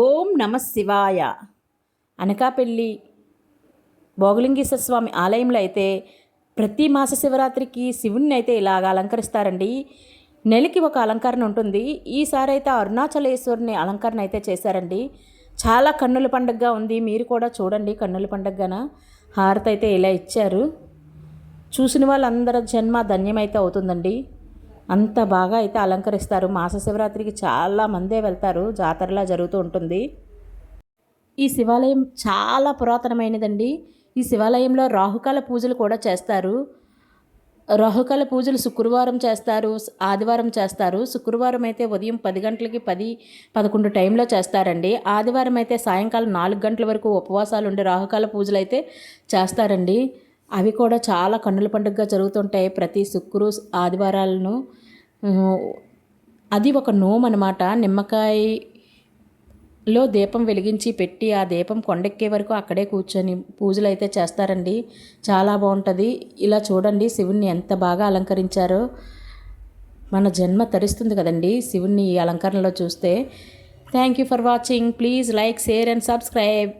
ఓం నమ శివాయ. అనకాపల్లి భోగలింగేశ్వర స్వామి ఆలయంలో అయితే ప్రతి మాస శివరాత్రికి శివుణ్ణి అయితే ఇలాగ అలంకరిస్తారండి. నెలకి ఒక అలంకరణ ఉంటుంది. ఈసారి అయితే అరుణాచలేశ్వరుని అలంకరణ అయితే చేశారండి. చాలా కన్నుల పండుగగా ఉంది. మీరు కూడా చూడండి కన్నుల పండుగన. హారతి అయితే ఇలా ఇచ్చారు. చూసిన వాళ్ళందరి జన్మ ధన్యమైతే అవుతుందండి. అంత బాగా అయితే అలంకరిస్తారు. మాస శివరాత్రికి చాలా మందే వెళ్తారు. జాతరలా జరుగుతూ ఉంటుంది. ఈ శివాలయం చాలా పురాతనమైనదండి. ఈ శివాలయంలో రాహుకాల పూజలు కూడా చేస్తారు. రాహుకాల పూజలు శుక్రవారం చేస్తారు. ఆదివారం చేస్తారు. శుక్రవారం అయితే ఉదయం పది గంటలకి పది పదకొండు టైంలో చేస్తారండి. ఆదివారం అయితే సాయంకాలం నాలుగు గంటల వరకు ఉపవాసాలు ఉండే రాహుకాల పూజలు అయితే చేస్తారండి. అవి కూడా చాలా కన్నుల పండుగగా జరుగుతుంటాయి ప్రతి శుక్రు ఆదివారాలను. అది ఒక నోమ్ అనమాట నిమ్మకాయలో దీపం వెలిగించి పెట్టి ఆ దీపం కొండెక్కే వరకు అక్కడే కూర్చొని పూజలు అయితే చేస్తారండి. చాలా బాగుంటుంది. ఇలా చూడండి శివుణ్ణి ఎంత బాగా అలంకరించారో. మన జన్మ తరిస్తుంది కదండి శివుణ్ణి ఈ అలంకరణలో చూస్తే. Thank you for watching please like share and subscribe